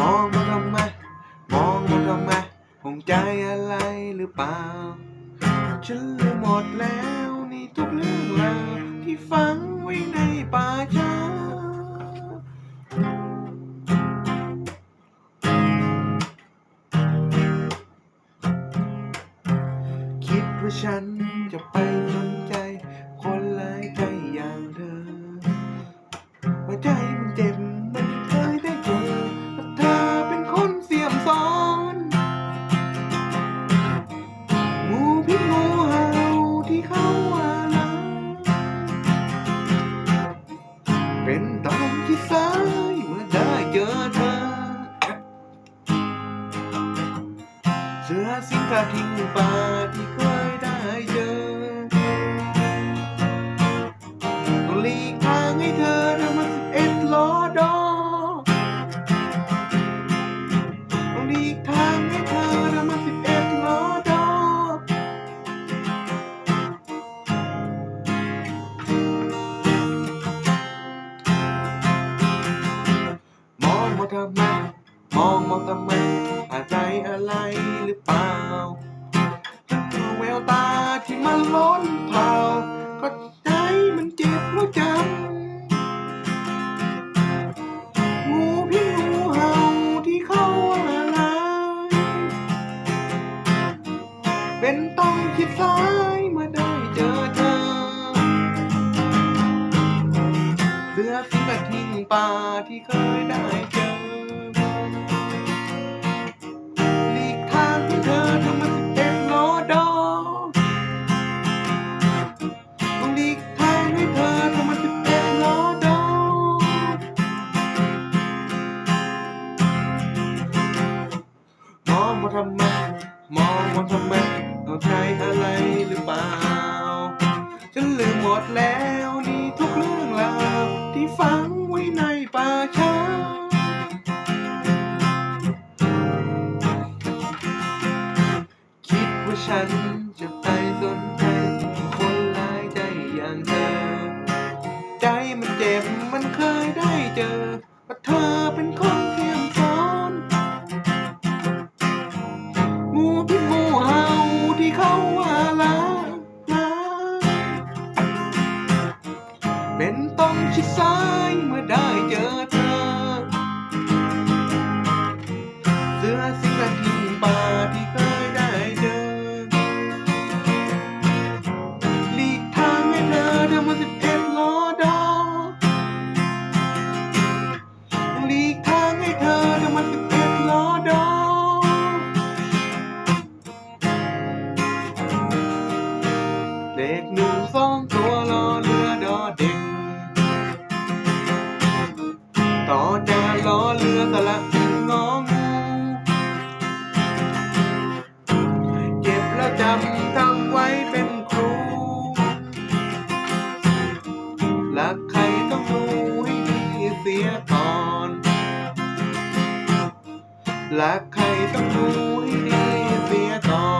มองมาทำไม มองมาทำไมห่วงใจอะไรหรือเปล่า ฉันลืมหมดแล้วนี่ทุกเรื่องราวที่ฝังไว้ในป่าช้าคิดว่าฉันจะไป เป็นตอนที่สายเมื่อได้เจอเธอ เสือสิงกระทิงป่าที่เคยได้เจอ ทำไม มองมองทำไมอาใจอะไรหรือเปล่าฉันมอแววตาที่มันล้นเผาก็ใจมันเจ็บแล้วจำงูพี่งูเห่าที่เขาอะไรเป็นต้องคิดซ้ายเมื่อได้เจอเธอ เสือสิงกระทิงป่าที่เคยได้เจอ มองมาทำไม มองมาทำไม เอาใจอะไรหรือเปล่า ฉันลืมหมดแล้วนี่ทุกเรื่องราวที่ฝังไว้ในป่าช้า คิดว่าฉันจะไปสนใจคนหลายใจอย่างเธอ ใจมันเจ็บมันเคยได้เจอว่าเธอเป็นคน ชิดซ้ายเมื่อได้เจอเธอ เสื้อสิกระทิงป่าที่เคยได้เจอหลีกทางให้เธอเธอมาสิบเอ็ดล้อดอหลีกทางให้เธอเธอมาสิบเอ็ดล้อดอเด็กหนึ่งสองตัว อเรือสละงองูเจ็บแล้วจำทำไว้เป็นครูรักใครต้องดูให้ดีเสียก่อนรักใครต้องดูให้ดีเสียต่อ